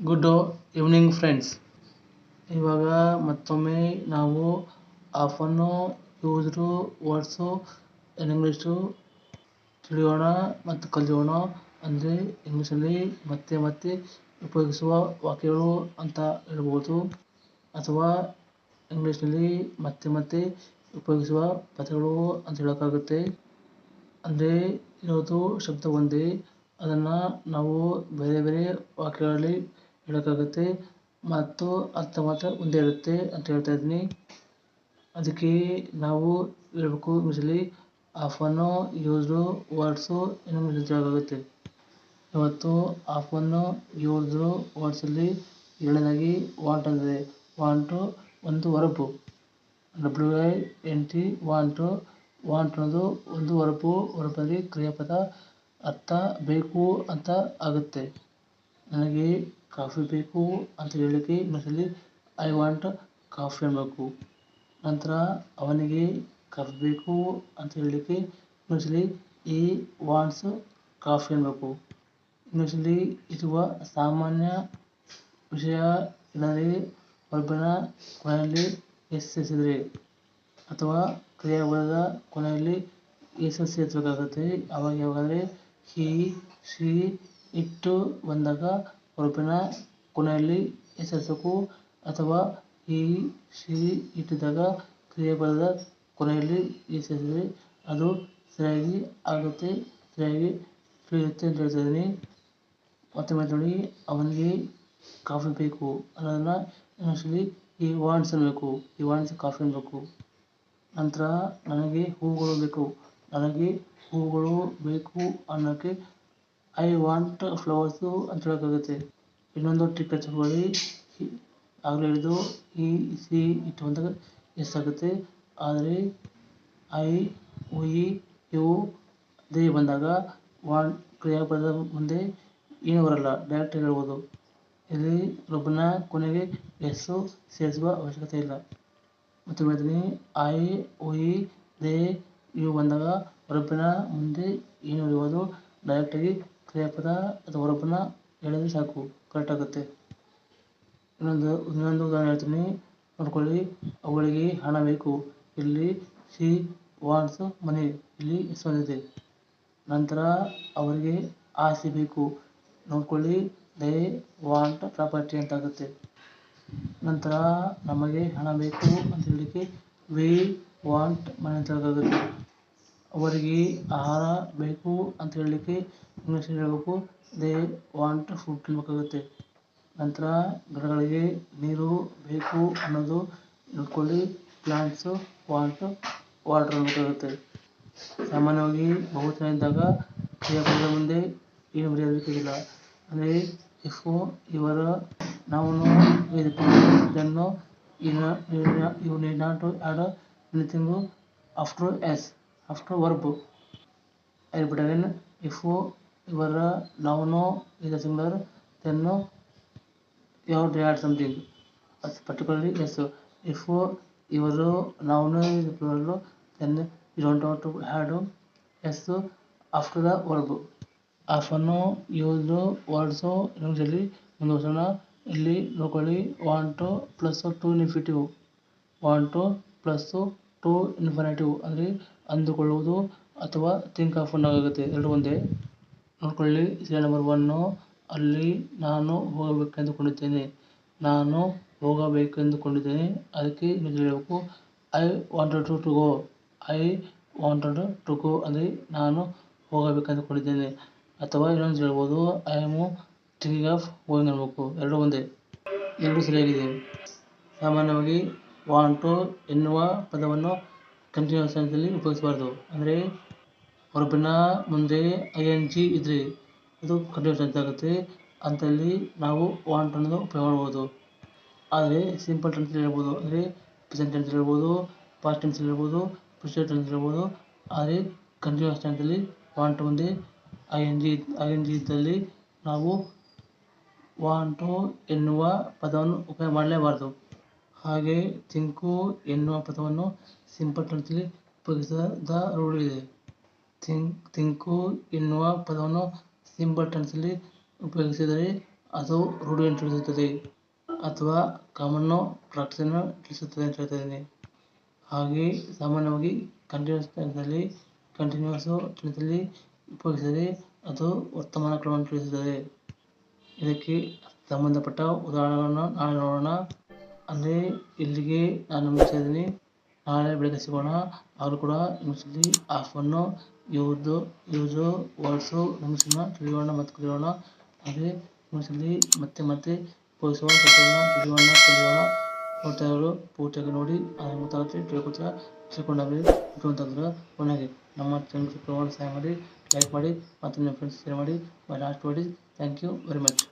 Good evening friends ಇವಾಗ ಮತ್ತೊಮ್ಮೆ ನಾವು ಆಫನ್ನು ಯೂಸ್ರು ವರ್ಡ್ಸು ಇಂಗ್ಲೀಷು ತಿಳಿಯೋಣ ಮತ್ತು ಕಲಿಯೋಣ. ಅಂದರೆ ಇಂಗ್ಲೀಷಲ್ಲಿ ಮತ್ತೆ ಮತ್ತೆ ಉಪಯೋಗಿಸುವ ವಾಕ್ಯಗಳು ಅಂತ ಹೇಳ್ಬೋದು. ಅಥವಾ ಇಂಗ್ಲೀಷ್ನಲ್ಲಿ ಮತ್ತೆ ಮತ್ತೆ ಉಪಯೋಗಿಸುವ ಪದಗಳು ಅಂತ ಹೇಳೋಕ್ಕಾಗುತ್ತೆ. ಅಂದರೆ ಇರೋದು ಶಬ್ದ ಒಂದೇ. ಅದನ್ನು ನಾವು ಬೇರೆ ಬೇರೆ ವಾಕ್ಯಗಳಲ್ಲಿ ಹೇಳೋಕ್ಕಾಗುತ್ತೆ. ಮತ್ತು ಅರ್ಥ ಮಾತ್ರ ಒಂದೇ ಇರುತ್ತೆ ಅಂತ ಹೇಳ್ತಾ ಇದ್ದೀನಿ. ಅದಕ್ಕೆ ನಾವು ಹೇಳ್ಬೇಕು ಇಂಗ್ಲೀಷಲ್ಲಿ often use words in English ಅಂತ ಹೇಳೋಕ್ಕಾಗುತ್ತೆ ಇವತ್ತು ಆಫನ್ನು ಯೂಸು ವರ್ಡ್ಸಲ್ಲಿ ಎರಡನೇದಾಗಿ ವಾಂಟ್ ಅಂದರೆ ವಾಂಟು ಒಂದು ಹೊರಪು. W A N T want want ಅನ್ನೋದು ಒಂದು ಹೊರಪು. ಹೊರಪಲ್ಲಿ ಕ್ರಿಯಾಪದ ಅರ್ಥ ಬೇಕು ಅಂತ ಆಗುತ್ತೆ. ನನಗೆ ಕಾಫಿ ಬೇಕು ಅಂತ ಹೇಳಿಕ್ಕೆ ಮೊದಲು ಐ ವಾಂಟ್ ಕಾಫಿ ಅನ್ನಬೇಕು ನಂತರ ಅವನಿಗೆ ಕಾಫಿ ಬೇಕು ಅಂತ ಹೇಳಲಿಕ್ಕೆ ಮೊದಲು ಈ ವಾಂಟ್ಸ್ ಕಾಫಿ ಅನ್ನಬೇಕು ಮೊದಲು ಇರುವ ಸಾಮಾನ್ಯ ವಿಷಯ ಇಲ್ಲದೆ ಒಬ್ಬನ ಕೊನೆಯಲ್ಲಿ ಎಸ್ ಸೇರಿಸಿದರೆ ಅಥವಾ ಕ್ರಿಯಾಪದದ ಕೊನೆಯಲ್ಲಿ ಎಸ್ ಸೇರಿಸಬೇಕಾಗುತ್ತೆ ಅವಾಗ ಯಾವಾಗಂದರೆ ಹಿ ಶಿ ಇಟ್ಟು ಬಂದಾಗ ವರ್ಬಿನ ಕೊನೆಯಲ್ಲಿ ಎಸ್ ಅಥವಾ ಈ ಸಿಹಿ ಇಟ್ಟಿದ್ದಾಗ ಕ್ರಿಯಾಪದದ ಕೊನೆಯಲ್ಲಿ ಎಸೆಸಿದರೆ ಅದು ಸರಿಯಾಗಿ ಆಗುತ್ತೆ, ಸರಿಯಾಗಿ ಫ್ರೀಯುತ್ತೆ ಅಂತ ಹೇಳ್ತಿದ್ದೀನಿ. ಮತ್ತೆ ಮತ್ತೆ ನೋಡಿ, ಅವನಿಗೆ ಕಾಫಿ ಬೇಕು. ಅನ್ನೋದನ್ನ ಇನ್ನೊಂದ್ಸಲಿ ಈ ವಾಂಟ್ಸ್ ಅನ್ನಬೇಕು ಈ ವಾಂಟ್ಸ್ ಕಾಫಿ ಬೇಕು ನಂತರ ನನಗೆ ಹೂಗಳು ಬೇಕು. ನನಗೆ ಹೂಗಳು ಬೇಕು ಅನ್ನೋಕ್ಕೆ ಐ ವಾಂಟ್ ಫ್ಲವರ್ಸು ಅಂತ ಹೇಳೋಕ್ಕಾಗುತ್ತೆ ಇನ್ನೊಂದು ಟ್ರಿಕ್ ಹಚ್ಕೊಳ್ಳಿ ಆಗಲೇ ಹೇಳಿದ್ದು ಈ ಸಿ ಇಟ್ಟು ಬಂದಾಗ ಎಸ್ ಆಗುತ್ತೆ. ಆದರೆ ಐ ಉಯಿ ಇವು ದೇ ಬಂದಾಗ ವಾಂಟ್ ಕ್ರಿಯಾಪದ ಮುಂದೆ ಏನು ಬರಲ್ಲ. ಡೈರೆಕ್ಟ್ ಹೇಳ್ಬೋದು. ಇಲ್ಲಿ ರೊಬ್ಬನ ಕೊನೆಗೆ ಎಸ್ಸು ಸೇರಿಸುವ ಅವಶ್ಯಕತೆ ಇಲ್ಲ. ಮತ್ತು ಹೇಳ್ತೀನಿ ಐ ಉಯಿ ದೇ ಇವು ಬಂದಾಗ ರೊಬ್ಬನ ಮುಂದೆ ಏನು ಬರೆಯುವುದು ಡೈರೆಕ್ಟಾಗಿ ಕ್ರಿಯಾಪದ ಅಥವಾ ವರ್ಬ್ನ ಹೇಳಿದ್ರೆ ಸಾಕು. ಕರೆಕ್ಟ್ ಆಗುತ್ತೆ. ಇನ್ನೊಂದು ಇನ್ನೊಂದು ಉದಾಹರಣೆ ಹೇಳ್ತೀನಿ. ನೋಡ್ಕೊಳ್ಳಿ. ಅವಳಿಗೆ ಹಣ ಬೇಕು. ಇಲ್ಲಿ ಸಿ ವಾಂಟ್ಸ್ ಮನಿ ಇಲ್ಲಿ ಎಸ್ ಬಂದಿದೆ ನಂತರ ಅವರಿಗೆ ಆಸೆ ಬೇಕು. ನೋಡ್ಕೊಳ್ಳಿ. ದೇ ವಾಂಟ್ ಪ್ರಾಪರ್ಟಿ ಅಂತ ಆಗುತ್ತೆ. ನಂತರ ನಮಗೆ ಹಣ ಬೇಕು ಅಂತ ಹೇಳಲಿಕ್ಕೆ ವಿ ವಾಂಟ್ ಮನಿ ಅಂತ ಹೇಳೋಕ್ಕಾಗುತ್ತೆ. ಅವರಿಗೆ ಆಹಾರ ಬೇಕು ಅಂತ ಹೇಳಲಿಕ್ಕೆ ಇಂಗ್ಲೀಷಲ್ಲಿ ಹೇಳಬೇಕು ದೇ ವಾಂಟ್ ಫುಡ್ ಅನ್ನಬೇಕಾಗುತ್ತೆ ನಂತರ ಗಿಡಗಳಿಗೆ ನೀರು ಬೇಕು ಅನ್ನೋದು ನೋಡ್ಕೊಳ್ಳಿ ಪ್ಲಾಂಟ್ಸು ವಾಂಟ್ ವಾಟರ್ ಅನ್ನಬೇಕಾಗುತ್ತೆ. ಸಾಮಾನ್ಯವಾಗಿ ಬಹುವಚನ ಇದ್ದಾಗ ಕ್ರಿಯಾಪದದ ಮುಂದೆ ಏನು ಬರೆಯಬೇಕಾಗಿಲ್ಲ ಅಂದರೆ ಇಫ್ ಇವರ ನಾವು ಇದನ್ನು you need not add anything after S ಅಷ್ಟು ಹೊರಪು ಅಲ್ಲಿ ಬಿಟ್ಟು ಅವೇನು ಇಫ್ ಇವರ ನೌನು ಈಗ ಸಿಂಗ್ಲರ್ ಟೆನ್ನು ಯಾವ ಡೇ ಆಡ್ ಸಮಥಿಂಗ್ ಅಷ್ಟು ಪರ್ಟಿಕ್ಯುಲರ್ಲಿ ಎಸ್ ಇಫ್ ಇವರು ನೌನು ಈಗ plural then you don't want to add S after the verb often use words ಇಂಗ್ಲೀಷಲ್ಲಿ ಮುಂದೆ ಸಣ್ಣ ಇಲ್ಲಿ ನೋಡ್ಕೊಳ್ಳಿ want plus to infinitive want plus to infinitive ಅಂದರೆ ಅಂದುಕೊಳ್ಳುವುದು ಅಥವಾ ಥಿಂಕ್ ಆಫ್ ಆಗುತ್ತೆ ಎರಡು ಒಂದೇ. ನೋಡ್ಕೊಳ್ಳಿ ಸೀರಿಯಲ್ ನಂಬರ್ ಒನ್ನು ಅಲ್ಲಿ ನಾನು ಹೋಗಬೇಕೆಂದುಕೊಂಡಿದ್ದೇನೆ. ನಾನು ಹೋಗಬೇಕೆಂದುಕೊಂಡಿದ್ದೇನೆ. ಅದಕ್ಕೆ ನೀವು ಹೇಳಬೇಕು. I wanted to go I wanted to go ಅಂದರೆ ನಾನು ಹೋಗಬೇಕೆಂದುಕೊಂಡಿದ್ದೇನೆ. ಅಥವಾ ಇನ್ನೊಂದು ಹೇಳ್ಬೋದು. I am thinking of going ಅನ್ನಬೇಕು ಎರಡು ಒಂದೇ. ಎರಡು ಸರಿಯಾಗಿದೆ. ಸಾಮಾನ್ಯವಾಗಿ ವಾಂಟು ಎನ್ನುವ ಪದವನ್ನು ಕಂಟಿನ್ಯೂಸ್ ಸೆನ್ಸಲ್ಲಿ ಉಪಯೋಗಿಸಬಾರ್ದು. ಅಂದರೆ ಹೊರಬಿನ ಮುಂದೆ ಐ ಎನ್ ಜಿ ಇದ್ದರೆ ಅದು ಕಂಟಿನ್ಯೂಸ್ ಟೆನ್ಸ್ ಆಗುತ್ತೆ. ಅಂಥಲ್ಲಿ ನಾವು ವಾಂಟ್ ಅನ್ನೋದು ಉಪಯೋಗ ಮಾಡ್ಬೋದು. ಆದರೆ ಸಿಂಪಲ್ ಟೆನ್ಸ್ ಹೇಳ್ಬೋದು. ಅಂದರೆ ಪ್ರೆಸೆಂಟ್ ಟೆನ್ಸ್ ಹೇಳ್ಬೋದು ಪಾಸ್ಟ್ ಟೆನ್ಸ್ ಹೇಳ್ಬೋದು ಫ್ಯೂಚರ್ ಟೆನ್ಸ್ ಹೇಳ್ಬೋದು. ಆದರೆ ಕಂಟಿನ್ಯೂಸ್ ಟೆನ್ಸಲ್ಲಿ ವಾಂಟ್ ಮುಂದೆ I N G I N G ಇದ್ದಲ್ಲಿ ನಾವು ವಾಂಟು ಎನ್ನುವ ಪದವನ್ನು ಉಪಯೋಗ ಮಾಡಲೇಬಾರದು. ಹಾಗೆ ತಿಂಕು ಎನ್ನುವ ಪದವನ್ನು ಸಿಂಪಲ್ ಟೆನ್ಸಲ್ಲಿ ಉಪಯೋಗಿಸದ ರೂಢಿ ಇದೆ ತಿಂಕು ಥಿಂಕು ಎನ್ನುವ ಪದವನ್ನು ಸಿಂಪಲ್ ಟೆನ್ಸಲ್ಲಿ ಉಪಯೋಗಿಸಿದರೆ ಅದು ರೂಢಿಯನ್ನು ತಿಳಿಸುತ್ತದೆ ಅಥವಾ ಕಾಮನ್ನು ಪ್ರಾಕ್ಟೀಸನ್ನು ತಿಳಿಸುತ್ತದೆ ಅಂತ ಹೇಳ್ತಾ ಇದ್ದೀನಿ ಹಾಗೆ ಸಾಮಾನ್ಯವಾಗಿ ಕಂಟಿನ್ಯೂಸ್ ಟೈಮ್ನಲ್ಲಿ ಕಂಟಿನ್ಯೂಸು ಟೆನ್ಸಲ್ಲಿ ಉಪಯೋಗಿಸಿದರೆ ಅದು ವರ್ತಮಾನ ಕ್ರಮವನ್ನು ತಿಳಿಸುತ್ತದೆ. ಇದಕ್ಕೆ ಸಂಬಂಧಪಟ್ಟ ಉದಾಹರಣೆಗಳನ್ನು ನಾಳೆ ನೋಡೋಣ. ಅಂದರೆ ಇಲ್ಲಿಗೆ ನಾನು ಮುಗಿಸಿದ್ದೀನಿ ನಾಳೆ ಬೆಳಗ್ಗೆ ಸಿಗೋಣ. ಅವರು ಕೂಡ ಇಂಗ್ಲೀಷಲ್ಲಿ ಆಫನ್ನು ಯೂದು ಯೂಸು ವರ್ಡ್ಸು ಇಂಗ್ಲೀಷನ್ನು ತಿಳಿಯೋಣ ಮತ್ತು ಕಲಿಯೋಣ ಅದೇ ಇಂಗ್ಲೀಷಲ್ಲಿ ಮತ್ತೆ ಮತ್ತೆ ಪದಗಳನ್ನು ತಿಳಿಯೋಣ ಕಲಿಯೋಣ ನೋಡ್ತಾ ಇರೋರು ಪೂರ್ತಿಯಾಗಿ ನೋಡಿ ಅದನ್ನು ಗೊತ್ತಾಗುತ್ತೆ ತಿಳ್ಕೊತೀರ ತಿಳ್ಕೊಂಡಾಗಲಿ, ತಿಳ್ಕೊಂತಂದ್ರೆ ಕೊನೆಗೆ ನಮ್ಮ ಚಾನಲ್ ಸಹಾಯ ಮಾಡಿ ಲೈಕ್ ಮಾಡಿ ಮತ್ತು ನಿಮ್ಮ ಫ್ರೆಂಡ್ಸ್ ಶೇರ್ ಮಾಡಿ ಲಾಸ್ಟ್ ಮಾಡಿ ಥ್ಯಾಂಕ್ ಯು ವೆರಿ ಮಚ್